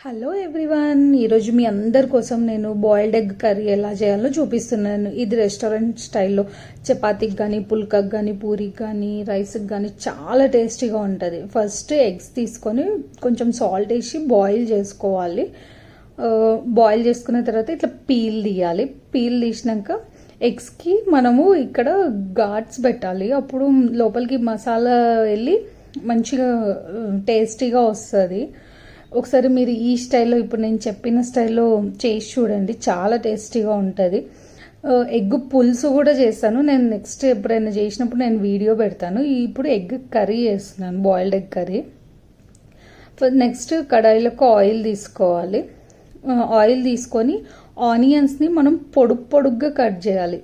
Hello everyone ఈరోజు మీ అందరి కోసం నేను బాయిల్డ్ ఎగ్ కర్రీ ఎలా చేయాలో చూపిస్తున్నాను. ఇది రెస్టారెంట్ స్టైల్లో చపాతీకి కానీ పుల్కకి కానీ పూరికి కానీ రైస్కి కానీ చాలా టేస్టీగా ఉంటుంది. ఫస్ట్ ఎగ్స్ తీసుకొని కొంచెం సాల్ట్ వేసి బాయిల్ చేసుకోవాలి. బాయిల్ చేసుకున్న తర్వాత ఇట్లా పీల్ తీయాలి. పీల్ తీసినాక ఎగ్స్కి మనము ఇక్కడ ఘాట్స్ పెట్టాలి. అప్పుడు లోపలికి మసాలా వెళ్ళి మంచిగా టేస్టీగా వస్తుంది. ఒకసారి మీరు ఈ స్టైల్లో ఇప్పుడు నేను చెప్పిన స్టైల్లో చేసి చూడండి. చాలా టేస్టీగా ఉంటుంది. ఎగ్ పులుసు కూడా చేస్తాను. నేను నెక్స్ట్ ఎప్పుడైనా చేసినప్పుడు నేను వీడియో పెడతాను. ఇప్పుడు ఎగ్ కర్రీ చేస్తున్నాను బాయిల్డ్ ఎగ్ కర్రీ. నెక్స్ట్ కడాయిలోకి ఆయిల్ తీసుకోవాలి. ఆయిల్ తీసుకొని ఆనియన్స్ని మనం పొడుగు పొడుగ్గా కట్ చేయాలి.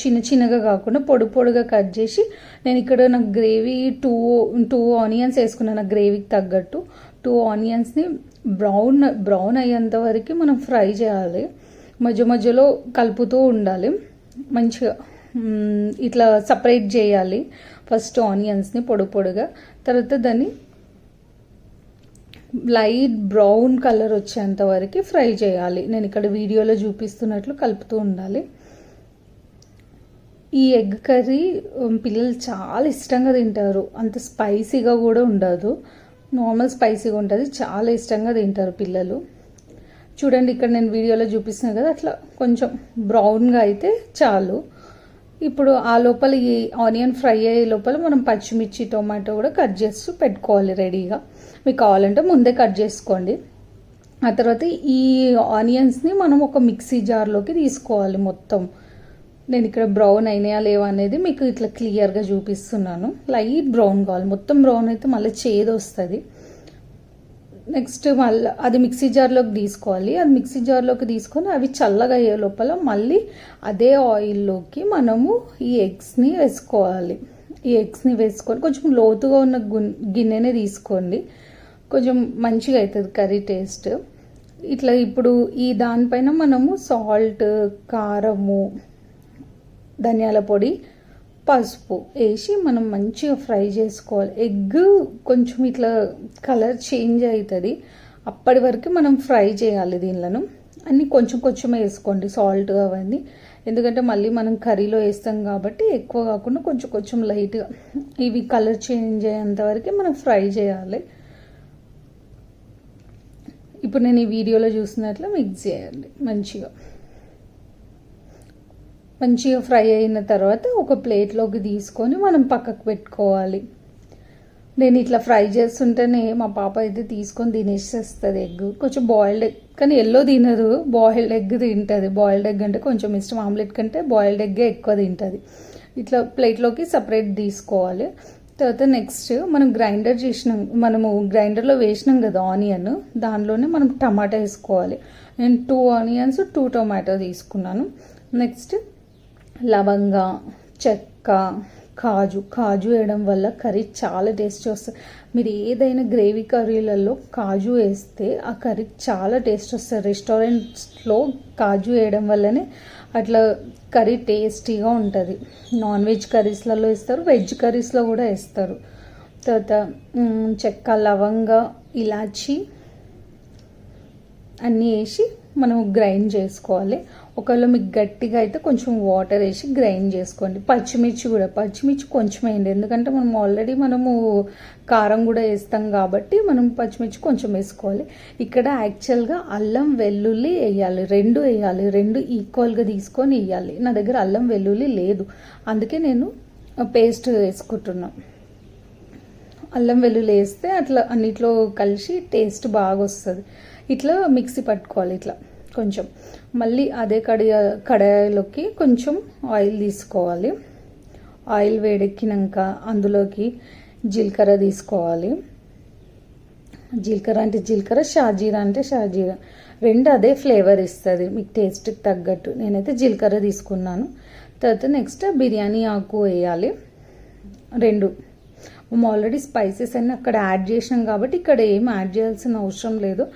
చిన్న చిన్నగా కాకుండా పొడుగు పొడుగా కట్ చేసి నేను ఇక్కడ నాకు గ్రేవీ టూ టూ ఆనియన్స్ వేసుకున్నాను నాకు గ్రేవీకి తగ్గట్టు. టూ ఆనియన్స్ని బ్రౌన్ బ్రౌన్ అయ్యేంత వరకు మనం ఫ్రై చేయాలి. మధ్య మధ్యలో కలుపుతూ ఉండాలి. మంచిగా ఇట్లా సపరేట్ చేయాలి. ఫస్ట్ ఆనియన్స్ని పొడి పొడిగా. తర్వాత దాన్ని లైట్ బ్రౌన్ కలర్ వచ్చేంత వరకు ఫ్రై చేయాలి. నేను ఇక్కడ వీడియోలో చూపిస్తున్నట్లు కలుపుతూ ఉండాలి. ఈ ఎగ్ కర్రీ పిల్లలు చాలా ఇష్టంగా తింటారు. అంత స్పైసీగా కూడా ఉండదు. నార్మల్ స్పైసీగా ఉంటుంది. చాలా ఇష్టంగా తింటారు పిల్లలు. చూడండి ఇక్కడ నేను వీడియోలో చూపిస్తున్నాను కదా అట్లా కొంచెం బ్రౌన్గా అయితే చాలు. ఇప్పుడు ఆ లోపల ఈ ఆనియన్ ఫ్రై అయ్యే లోపల మనం పచ్చిమిర్చి టొమాటో కూడా కట్ చేస్తూ పెట్టుకోవాలి రెడీగా. మీకు కావాలంటే ముందే కట్ చేసుకోండి. ఆ తర్వాత ఈ ఆనియన్స్ని మనం ఒక మిక్సీ జార్లోకి తీసుకోవాలి మొత్తం. నేను ఇక్కడ బ్రౌన్ అయినాయా లేవా అనేది మీకు ఇట్లా క్లియర్గా చూపిస్తున్నాను. లైట్ బ్రౌన్ కావాలి. మొత్తం బ్రౌన్ అయితే మళ్ళీ చేదు వస్తుంది. నెక్స్ట్ మళ్ళీ అది మిక్సీ జార్లోకి తీసుకోవాలి. అది మిక్సీ జార్లోకి తీసుకొని అవి చల్లగా అయ్యే లోపల మళ్ళీ అదే ఆయిల్లోకి మనము ఈ ఎగ్స్ని వేసుకోవాలి. ఈ ఎగ్స్ని వేసుకొని కొంచెం లోతుగా ఉన్న గిన్నెనే తీసుకోండి. కొంచెం మంచిగా అవుతుంది కర్రీ టేస్ట్ ఇట్లా ఇప్పుడు ఈ దానిపైన మనము సాల్ట్ కారము ధనియాల పొడి పసుపు వేసి మనం మంచిగా ఫ్రై చేసుకోవాలి. ఎగ్ కొంచెం ఇట్లా కలర్ చేంజ్ అవుతుంది. అప్పటి వరకు మనం ఫ్రై చేయాలి దీనిలను. అన్నీ కొంచెం కొంచెం వేసుకోండి సాల్ట్ అవన్నీ. ఎందుకంటే మళ్ళీ మనం కర్రీలో వేస్తాం కాబట్టి ఎక్కువ కాకుండా కొంచెం కొంచెం లైట్గా ఇవి కలర్ చేంజ్ అయ్యేంత వరకు మనం ఫ్రై చేయాలి. ఇప్పుడు నేను ఈ వీడియోలో చూసినట్లు మిక్స్ చేయండి మంచిగా. మంచిగా ఫ్రై అయిన తర్వాత ఒక ప్లేట్లోకి తీసుకొని మనం పక్కకు పెట్టుకోవాలి. నేను ఇట్లా ఫ్రై చేస్తుంటేనే మా పాప అయితే తీసుకొని తినేసేస్తుంది ఎగ్. కొంచెం బాయిల్డ్ ఎగ్ కానీ ఎల్లో తినదు. బాయిల్డ్ ఎగ్ తింటుంది. బాయిల్డ్ ఎగ్ అంటే కొంచెం ఇష్టం. ఆమ్లెట్ కంటే బాయిల్డ్ ఎగ్గే ఎక్కువ తింటుంది. ఇట్లా ప్లేట్లోకి సపరేట్ తీసుకోవాలి. తర్వాత నెక్స్ట్ మనం గ్రైండర్ చేసినాం. మనము గ్రైండర్లో వేసినాం కదా ఆనియన్ దానిలోనే మనం టమాటా వేసుకోవాలి. నేను టూ ఆనియన్స్ టూ టొమాటో తీసుకున్నాను. నెక్స్ట్ లవంగ చెక్క కాజు. కాజు వేయడం వల్ల కర్రీ చాలా టేస్ట్ వస్తుంది. మీరు ఏదైనా గ్రేవీ కర్రీలలో కాజు వేస్తే ఆ కర్రీ చాలా టేస్ట్ వస్తుంది. రెస్టారెంట్స్లో కాజు వేయడం వల్లనే అట్లా కర్రీ టేస్టీగా ఉంటుంది. నాన్ వెజ్ కర్రీస్లలో వేస్తారు వెజ్ కర్రీస్లో కూడా వేస్తారు. తర్వాత చెక్క లవంగ ఇలాచి అన్నీ వేసి మనం గ్రైండ్ చేసుకోవాలి. ఒకవేళ మీకు గట్టిగా అయితే కొంచెం వాటర్ వేసి గ్రైండ్ చేసుకోండి. పచ్చిమిర్చి కూడా పచ్చిమిర్చి కొంచెం వేయండి ఎందుకంటే మనం ఆల్రెడీ మనము కారం కూడా వేస్తాం కాబట్టి మనం పచ్చిమిర్చి కొంచెం వేసుకోవాలి. ఇక్కడ యాక్చువల్గా అల్లం వెల్లుల్లి వేయాలి. రెండు వేయాలి. రెండు ఈక్వల్గా తీసుకొని వేయాలి. నా దగ్గర అల్లం వెల్లుల్లి లేదు. అందుకే నేను పేస్ట్ వేసుకుంటున్నాను అల్లం వెల్లుల్లి వేస్తే అట్లా అన్నిట్లో కలిసి టేస్ట్ బాగా వస్తుంది. ఇట్లా మిక్సీ పట్టుకోవాలి ఇట్లా. కొంచెం. మళ్ళీ అదే కడియ కడాయిలోకి కొంచెం ఆయిల్ తీసుకోవాలి. ఆయిల్ వేడెక్కినాక అందులోకి జీలకర్ర తీసుకోవాలి. జీలకర్ర అంటే జీలకర్ర షాజీరా అంటే షాజీరా. రెండు అదే ఫ్లేవర్ ఇస్తుంది మీకు టేస్ట్కి తగ్గట్టు. నేనైతే జీలకర్ర తీసుకున్నాను. తర్వాత నెక్స్ట్ బిర్యానీ ఆకు వేయాలి. రెండు. మేము ఆల్రెడీ స్పైసెస్ అన్నీ అక్కడ యాడ్ చేసినాం కాబట్టి ఇక్కడ ఏం యాడ్ చేయాల్సిన అవసరం లేదు.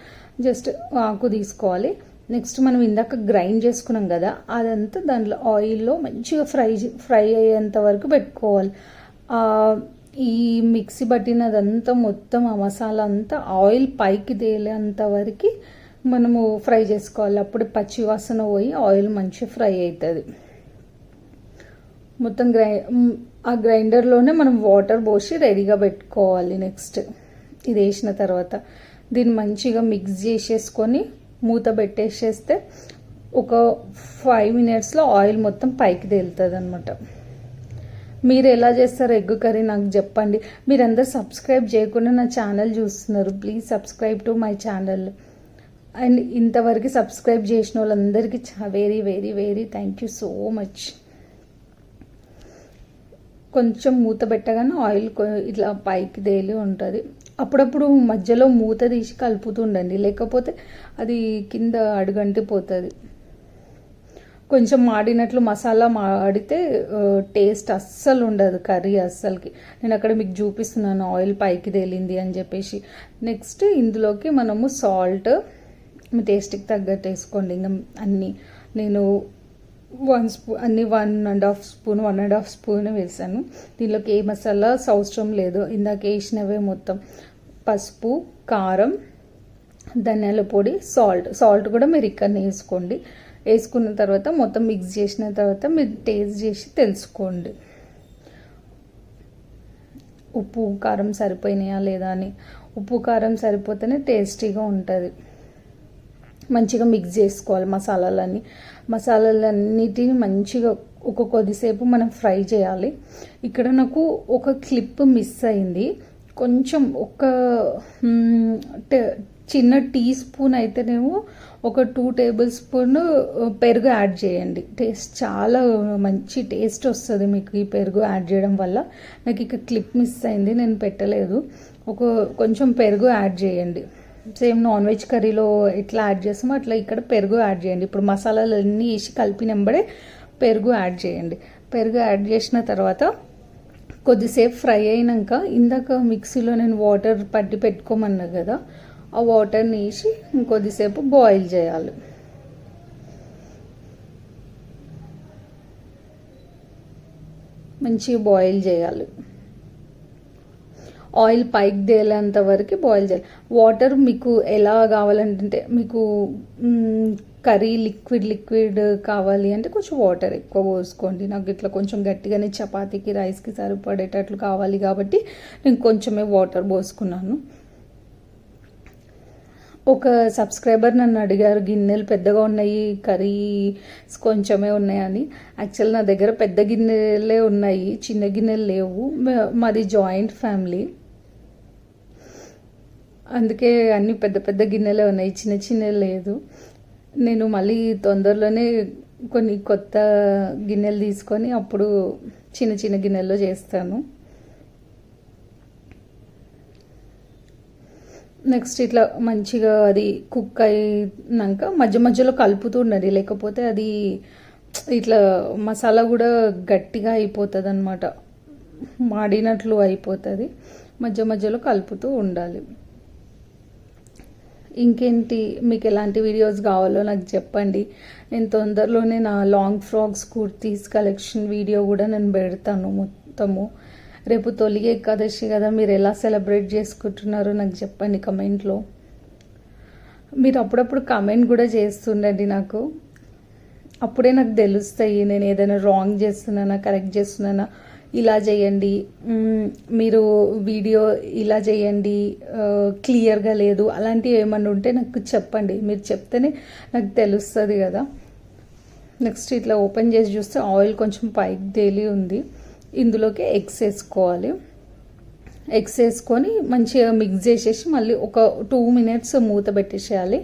జస్ట్ ఆకు తీసుకోవాలి. నెక్స్ట్ మనం ఇందాక గ్రైండ్ చేసుకున్నాం కదా అదంతా దాంట్లో ఆయిల్లో మంచిగా ఫ్రై ఫ్రై అయ్యేంత వరకు పెట్టుకోవాలి. ఈ మిక్సీ పట్టినదంతా మొత్తం ఆ మసాలా అంతా ఆయిల్ పైకి తేలేంత వరకు మనము ఫ్రై చేసుకోవాలి. అప్పుడు పచ్చి వాసన పోయి ఆయిల్ మంచిగా ఫ్రై అవుతుంది మొత్తం గ్రై ఆ గ్రైండర్లోనే మనం వాటర్ పోసి రెడీగా పెట్టుకోవాలి నెక్స్ట్. ఇది వేసిన తర్వాత దీన్ని మంచిగా మిక్స్ చేసేసుకొని మూత పెట్టేసేస్తే ఒక ఫైవ్ మినిట్స్లో ఆయిల్ మొత్తం పైకి తేలుతుంది అనమాట మీరు ఎలా చేస్తారు ఎగ్ కర్రీ నాకు చెప్పండి. మీరందరూ సబ్స్క్రైబ్ చేయకుండా నా ఛానల్ చూస్తున్నారు. Please subscribe to my channel and ఇంతవరకు సబ్స్క్రైబ్ చేసిన వాళ్ళందరికీ very very very thank you so much కొంచెం మూత పెట్టగానే ఆయిల్ ఇట్లా పైకి తేలి ఉంటుంది. అప్పుడప్పుడు మధ్యలో మూత తీసి కలుపుతుండండి. లేకపోతే అది కింద అడుగంటిపోతుంది కొంచెం మాడినట్లు మసాలా మాడితే టేస్ట్ అస్సలు ఉండదు కర్రీ అస్సలకి. నేను అక్కడ మీకు చూపిస్తున్నాను ఆయిల్ పైకి తేలింది అని చెప్పేసి. నెక్స్ట్ ఇందులోకి మనము సాల్ట్ మీ టేస్ట్కి తగ్గట్టు వేసుకోండి. ఇంకా అన్నీ నేను వన్ స్పూన్ అన్ని one and half spoon one and half spoon వేసాను. దీనిలోకి ఏ మసాలా అవసరం లేదు. ఇందాక వేసినవే మొత్తం. పసుపు కారం ధనియాల పొడి సాల్ట్. సాల్ట్ కూడా మీరు ఇక్కడనే వేసుకోండి. వేసుకున్న తర్వాత మొత్తం మిక్స్ చేసిన తర్వాత మీరు టేస్ట్ చేసి తెలుసుకోండి. ఉప్పు కారం సరిపోయినాయా లేదా అని. ఉప్పు కారం సరిపోతేనే టేస్టీగా ఉంటుంది. మంచిగా మిక్స్ చేసుకోవాలి మసాలాలన్నీ. మసాలాలన్నిటిని మంచిగా ఒక కొద్దిసేపు మనం ఫ్రై చేయాలి. ఇక్కడ నాకు ఒక క్లిప్ మిస్ అయింది. కొంచెం ఒక చిన్న టీ స్పూన్ అయితేనేమో ఒక టూ టేబుల్ స్పూన్ పెరుగు యాడ్ చేయండి. టేస్ట్ చాలా మంచి టేస్ట్ వస్తుంది మీకు ఈ పెరుగు యాడ్ చేయడం వల్ల. నాకు ఇక క్లిప్ మిస్ అయింది నేను పెట్టలేదు. ఒక కొంచెం పెరుగు యాడ్ చేయండి. సేమ్ నాన్ వెజ్ కర్రీలో ఎట్లా యాడ్ చేస్తామో అట్లా ఇక్కడ పెరుగు యాడ్ చేయండి. ఇప్పుడు మసాలాలు అన్నీ వేసి కలిపినంబడే పెరుగు యాడ్ చేయండి. పెరుగు యాడ్ చేసిన తర్వాత కొద్దిసేపు ఫ్రై అయినాక ఇందాక మిక్సీలో నేను వాటర్ పట్టి పెట్టుకోమన్నా కదా ఆ వాటర్ని వేసి ఇంకొద్దిసేపు బాయిల్ చేయాలి. మంచిగా బాయిల్ చేయాలి. ఆయిల్ పైకి తేలేంత వరకు బాయిల్ చేయాలి. వాటర్ మీకు ఎలా కావాలంటే మీకు కర్రీ లిక్విడ్ లిక్విడ్ కావాలి అంటే కొంచెం వాటర్ ఎక్కువ పోసుకోండి. నాకు ఇట్లా కొంచెం గట్టిగానే చపాతీకి రైస్కి సరిపడేటట్లు కావాలి కాబట్టి నేను కొంచెమే వాటర్ పోసుకున్నాను. ఒక సబ్స్క్రైబర్ నన్ను అడిగారు గిన్నెలు పెద్దగా ఉన్నాయి కర్రీస్ కొంచెమే ఉన్నాయని. యాక్చువల్ నా దగ్గర పెద్ద గిన్నెలే ఉన్నాయి చిన్న గిన్నెలు లేవు. మాది జాయింట్ ఫ్యామిలీ అందుకే అన్ని పెద్ద పెద్ద గిన్నెలే ఉన్నాయి. చిన్న చిన్న లేదు. నేను మళ్ళీ తొందరలోనే కొన్ని కొత్త గిన్నెలు తీసుకొని అప్పుడు చిన్న చిన్న గిన్నెల్లో చేస్తాను. నెక్స్ట్ ఇట్లా మంచిగా అది కుక్ అయినాక మధ్య మధ్యలో కలుపుతూ ఉండాలి. లేకపోతే అది ఇట్లా మసాలా కూడా గట్టిగా అయిపోతుంది అనమాట మాడినట్లు అయిపోతుంది. మధ్య మధ్యలో కలుపుతూ ఉండాలి. ఇంకేంటి? మీకు ఎలాంటి వీడియోస్ కావాలో నాకు చెప్పండి. నేను తొందరలోనే నా long frocks kurtis collection video కూడా నేను పెడతాను మొత్తము. రేపు తొలి ఏకాదశి కదా మీరు ఎలా సెలబ్రేట్ చేసుకుంటున్నారో నాకు చెప్పండి కమెంట్లో మీరు అప్పుడప్పుడు కమెంట్ కూడా చేస్తుండండి నాకు. అప్పుడే నాకు తెలుస్తాయి నేను ఏదైనా రాంగ్ చేస్తున్నానా కరెక్ట్ చేస్తున్నానా. ఇలా చేయండి. మీరు వీడియో ఇలా చేయండి. క్లియర్గా లేదు. అలాంటివి ఏమన్నా ఉంటే నాకు చెప్పండి. మీరు చెప్తేనే నాకు తెలుస్తుంది కదా. నెక్స్ట్ ఇట్లా ఓపెన్ చేసి చూస్తే ఆయిల్ కొంచెం పైకి తేలి ఉంది. ఇందులోకి ఎగ్స్ వేసుకోవాలి. ఎగ్స్ వేసుకొని మంచిగా మిక్స్ చేసేసి మళ్ళీ ఒక టూ మినిట్స్ మూత పెట్టేసేయాలి.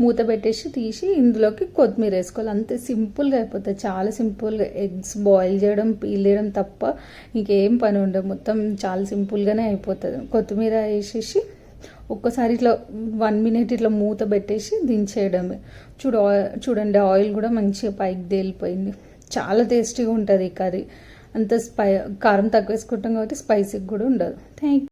మూత పెట్టేసి తీసి ఇందులోకి కొత్తిమీర వేసుకోవాలి. అంతే సింపుల్గా అయిపోతుంది చాలా సింపుల్గా ఎగ్స్ బాయిల్ చేయడం పీల్ చేయడం తప్ప ఇంకేం పని ఉండదు. మొత్తం చాలా సింపుల్గానే అయిపోతుంది. కొత్తిమీర వేసేసి ఒక్కసారి ఇట్లా వన్ మినిట్ ఇట్లా మూత పెట్టేసి దించేయడమే. చూడ చూడండి ఆయిల్ కూడా మంచిగా పైకి తేలిపోయింది. చాలా టేస్టీగా ఉంటుంది ఈ కర్రీ. అంత స్పై కారం తక్కువ వేసుకుంటాం కాబట్టి స్పైసీగా కూడా ఉండదు. థ్యాంక్